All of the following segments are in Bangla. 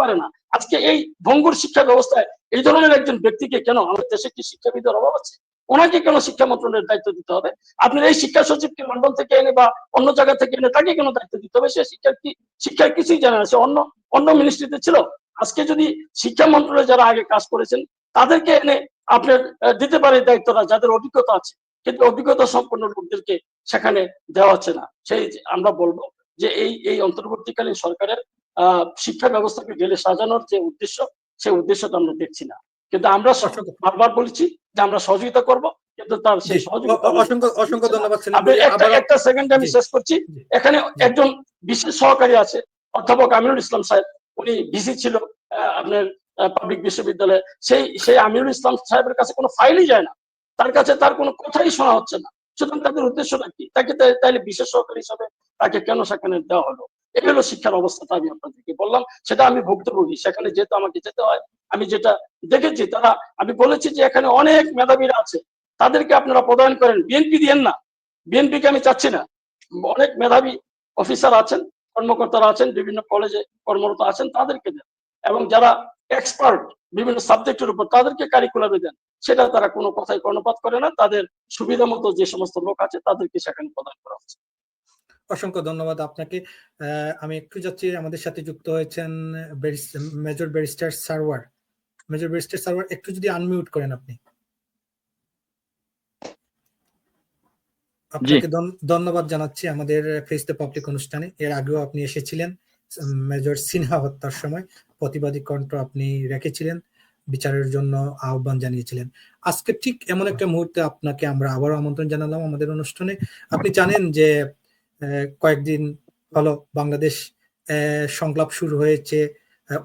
পারে না। আজকে এই ভঙ্গুর শিক্ষা ব্যবস্থায় এই ধরনের একজন ব্যক্তিকে কেন আমাদের দেশে কি শিক্ষাবিদের অভাব আছে? ওনাকে কেন শিক্ষা মন্ত্রণালয়ের দায়িত্ব দিতে হবে? আপনার এই শিক্ষা সচিবকে লন্ডন থেকে এনে বা অন্য জায়গা থেকে এনে তাকে কেন দায়িত্ব দিতে হবে? সে শিক্ষার কি শিক্ষার কিছুই জানে না। সে অন্য অন্য মিনিস্ট্রিতে ছিল। আজকে যদি শিক্ষা মন্ত্রণালয়ে যারা আগে কাজ করেছেন, তাদেরকে এনে আপনার দিতে পারে দায়িত্বটা যাদের অভিজ্ঞতা আছে। কিন্তু অভিজ্ঞতা সম্পন্ন লোকদেরকে সেখানে দেওয়া হচ্ছে না। সেই আমরা বলব যে এই এই অন্তর্বর্তীকালীন সরকারের শিক্ষা ব্যবস্থাকে গেলে সাজানোর যে উদ্দেশ্য সেই উদ্দেশ্যটা আমরা দেখছি না। কিন্তু আমরা বারবার বলেছি যে আমরা সহযোগিতা করব কিন্তু তার সেই সহযোগিতা অসংখ্য ধন্যবাদ। একটা সেকেন্ড আমি শেষ করছি। এখানে একজন বিশেষ সহকারী আছে অধ্যাপক আমিরুল ইসলাম সাহেব। উনি ভিসি ছিল আপনার পাবলিক বিশ্ববিদ্যালয়ে। সেই সেই আমিরুল ইসলাম সাহেবের কাছে কোনো ফাইলই যায় না। তার কাছে তার কোনো কথাই শোনা হচ্ছে না। সুতরাং তাদের উদ্দেশ্যটা কি? তাকে তাই- তাইলে বিশেষ সহকারী হিসাবে তাকে কেন সেখানে দেওয়া হলো? এই হলো শিক্ষার অবস্থাটা আমি আপনাদেরকে বললাম। সেটা আমি ভুক্তভোগী, সেখানে যেহেতু আমাকে যেতে হয়, আমি যেটা দেখেছি, তারা, আমি বলেছি যে এখানে অনেক মেধাবীরা আছে, তাদেরকে আপনারা প্রদান করেন। বিএনপি দিয়েন না। বিএনপিকে আমি চাচ্ছি না। অনেক মেধাবী অফিসার আছেন, কর্মকর্তারা আছেন, বিভিন্ন কলেজে কর্মরত আছেন, তাদেরকে দেন। এবং যারা এক্সপার্ট বিভিন্ন সাবজেক্টের উপর, তাদেরকে কারিকুলামে দেন। সেটা তারা কোনো কথাই কর্ণপাত করে না। তাদের সুবিধা মতো যে সমস্ত লোক আছে, তাদেরকে সেখানে প্রদান করা হচ্ছে। অসংখ্য ধন্যবাদ আপনাকে। আহ, আমি একটু যাচ্ছি আমাদের সাথে যুক্ত হয়েছেন major barrister Sarwar major barrister Sarwar একটু যদি আনমিউট করেন আপনি। আপনাকে ধন্যবাদ জানাচ্ছি আমাদের ফেস দ্য পাবলিক অনুষ্ঠানে। এর আগেও আপনি এসেছিলেন মেজর সিনহা হত্যার সময়। প্রতিবাদী কণ্ঠ আপনি রেখেছিলেন বিচারের জন্য আহ্বান জানিয়েছিলেন। আজকে ঠিক এমন একটা মুহূর্তে আপনাকে আমরা আবারও আমন্ত্রণ জানালাম আমাদের অনুষ্ঠানে। আপনি জানেন যে কয়েকদিন হলো বাংলাদেশ সংলাপ শুরু হয়েছে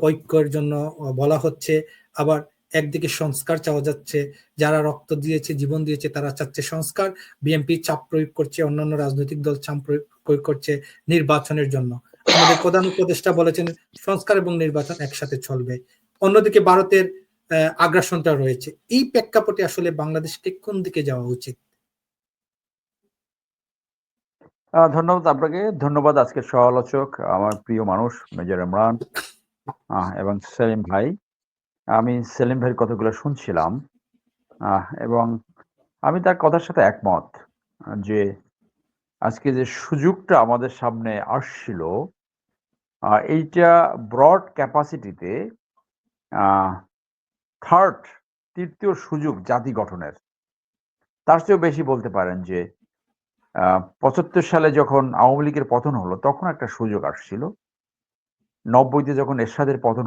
ঐক্যের জন্য বলা হচ্ছে। আবার একদিকে সংস্কার চাওয়া যাচ্ছে, যারা রক্ত দিয়েছে, জীবন দিয়েছে, তারা চাচ্ছে সংস্কার। বিএনপি চাপ প্রয়োগ করছে, অন্যান্য রাজনৈতিক দল চাপ প্রয়োগ করছে নির্বাচনের জন্য। আমাদের প্রধান উপদেষ্টা বলেছেন, সংস্কার এবং নির্বাচন একসাথে চলবে। অন্যদিকে ভারতের আগ্রাসনটা রয়েছে। এই প্রেক্ষাপটে আসলে বাংলাদেশকে কোন দিকে যাওয়া উচিত? ধন্যবাদ আপনাকে। ধন্যবাদ আজকের সহ আলোচক আমার প্রিয় মানুষ, মেজর ইমরান এবং সেলিম ভাই। আমি সেলিম ভাইয়ের কথাগুলো শুনছিলাম এবং আমি তার কথার সাথে একমত, যে আজকে যে সুযোগটা আমাদের সামনে আসছিল এইটা ব্রড ক্যাপাসিটিতে থার্ড তৃতীয় সুযোগ জাতি গঠনের। তার চেয়েও বেশি বলতে পারেন যে পঁচাত্তর সালে যখন আওয়ামী লীগের পতন হলো, তখন একটা সুযোগ আসছিল। নব্বইতে যখন এরশাদের পতন